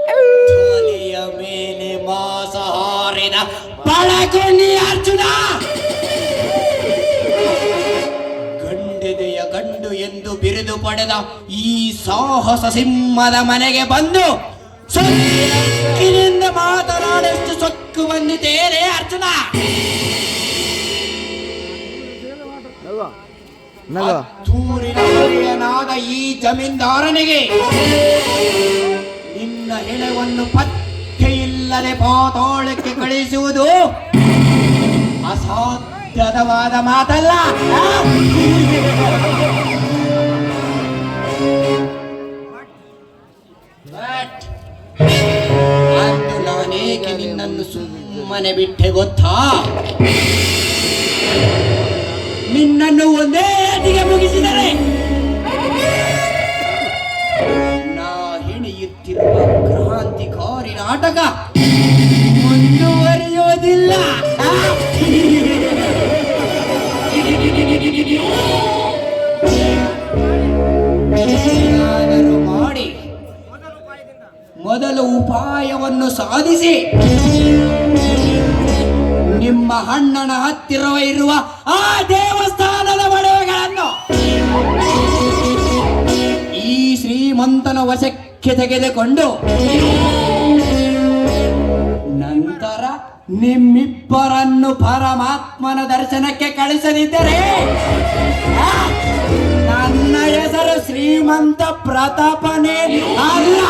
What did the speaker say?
ಧ್ವನಿಯ ಮೇಲೆ ಮಾಸ ಹಾರಿದ ಬಳಗುನಿ ಅರ್ಜುನ! ಗಂಡೆದೆಯ ಗಂಡು ಎಂದು ಬಿರಿದು ಪಡೆದ ಈ ಸಾಹಸ ಸಿಂಹದ ಮನೆಗೆ ಬಂದು ಸೊಕ್ಕಿನಿಂದ ಮಾತನಾಡಷ್ಟು ಸೊಕ್ಕು ಬಂದಿದ್ದೇನೆ ಅರ್ಜುನ? ಒಡೆಯನಾದ ಈ ಜಮೀನ್ದಾರನಿಗೆ ನಿನ್ನ ಹೆಣವನ್ನು ಪತ್ತೆ ಇಲ್ಲದೆ ಪಾತಾಳಕ್ಕೆ ಕಳಿಸುವುದು ಅಸಾಧ್ಯವಾದ ಮಾತಲ್ಲ. ಅಂದು ನಾನೇಕೆ ನಿನ್ನನ್ನು ಸುಮ್ಮನೆ ಬಿಟ್ಟೆ ಗೊತ್ತಾ? ನಿನ್ನನ್ನು ಒಂದೇ ಅತಿಗೆ ಮುಗಿಸಿದರೆ ನಾ ಹೆಣೆಯುತ್ತಿರುವ ಕ್ರಾಂತಿಕಾರಿ ನಾಟಕ ಮುಂದುವರಿಯೋದಿಲ್ಲ. ಉಪಾಯವನ್ನು ಸಾಧಿಸಿ. ನಿಮ್ಮ ಅಣ್ಣನ ಹತ್ತಿರ ಇರುವ ಆ ದೇವಸ್ಥಾನದ ಒಡವೆಗಳನ್ನು ಈ ಶ್ರೀಮಂತನ ವಶಕ್ಕೆ ತೆಗೆದುಕೊಂಡು ನಂತರ ನಿಮ್ಮಿಬ್ಬರನ್ನು ಪರಮಾತ್ಮನ ದರ್ಶನಕ್ಕೆ ಕಳಿಸದಿದ್ದರೆ ನನ್ನ ಹೆಸರು ಶ್ರೀಮಂತ ಪ್ರತಾಪನೇ ಅಲ್ಲ.